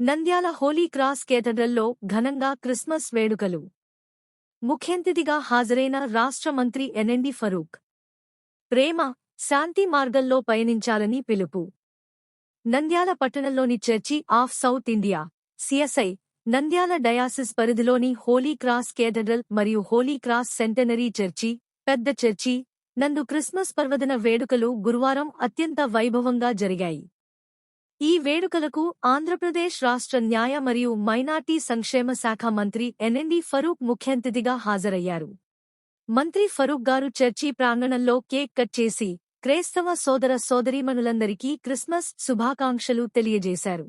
Nandyal Holi cross కేథడ్రల్లో ఘనంగా Christmas వేడుకలు. ముఖ్యంతిథిగా హాజరైన రాష్ట్ర మంత్రి ఎన్ఎండి ఫరూక్. ప్రేమ శాంతి మార్గంలో పయనించాలని పిలుపు. నంద్యాల పట్టణంలోని church of South India CSI Nandyal diocese పరిధిలోని హోలీ క్రాస్ కేథడ్రల్ మరియు హోలీ క్రాస్ సెంటనరీ చర్చి పెద్ద చర్చి నందు క్రిస్మస్ పర్వదిన వేడుకలు గురువారం అత్యంత వైభవంగా జరిగాయి. ఈ వేడుకలకు ఆంధ్రప్రదేశ్ రాష్ట్ర న్యాయ మరియు మైనార్టీ సంక్షేమ శాఖ మంత్రి ఎన్ఎండి ఫరూక్ ముఖ్యంతిథిగా హాజరయ్యారు. మంత్రి ఫరూక్ గారు చర్చి ప్రాంగణంలో కేక్ కట్ చేసి క్రైస్తవ సోదర సోదరీమణులందరికీ క్రిస్మస్ శుభాకాంక్షలు తెలియజేశారు.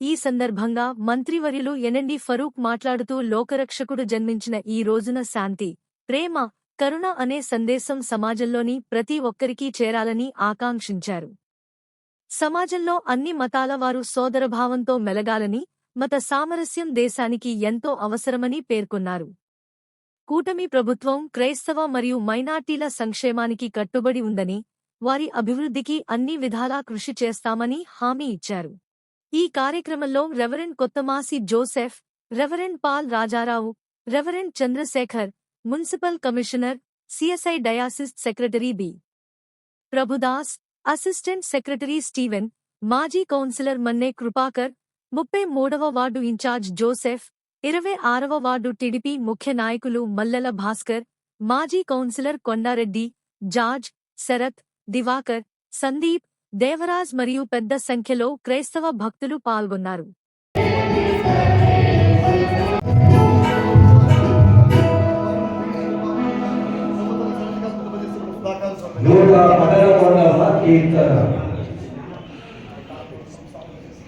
ఈ సందర్భంగా మంత్రివర్యులు ఎన్ఎండి ఫరూక్ మాట్లాడుతూ లోకరక్షకుడు జన్మించిన ఈ రోజున శాంతి ప్రేమ కరుణ అనే సందేశం సమాజంలోని ప్రతి ఒక్కరికీ చేరాలని ఆకాంక్షించారు. సమాజంలో అన్ని మతాల వారు సోదరభావంతో మెలగాలని మత సామరస్యం దేశానికి ఎంతో అవసరమని పేర్కొన్నారు. కూటమి ప్రభుత్వం క్రైస్తవ మరియు మైనార్టీల సంక్షేమానికి కట్టుబడి ఉందని వారి అభివృద్ధికి అన్ని విధాలా కృషి చేస్తామని హామీ ఇచ్చారు. ఈ కార్యక్రమంలో reverend Kothamasi Joseph reverend Paul Rajarao reverend Chandrasekhar municipal commissioner CSI diocese secretary B. Prabhudas assistant secretary Steven మాజీ కౌన్సిలర్ మన్నే కృపాకర్ ముప్పై మూడవ వార్డు ఇన్ఛార్జ్ జోసెఫ్ ఇరవై ఆరవ వార్డు టిడిపి ముఖ్య నాయకులు మల్లెల భాస్కర్ మాజీ కౌన్సిలర్ కొండారెడ్డి జార్జ్ శరత్ దివాకర్ సందీప్ దేవరాజ్ మరియు పెద్ద సంఖ్యలో క్రైస్తవ భక్తులు పాల్గొన్నారు. నూట एक तरफ़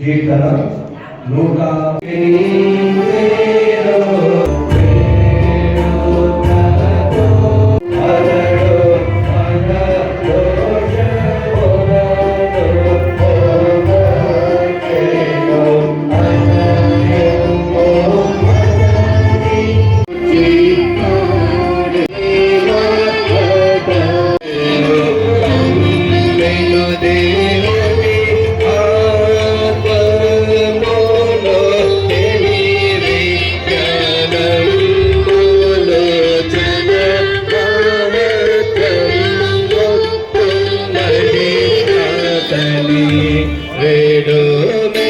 एक तरफ़ लोका Oh,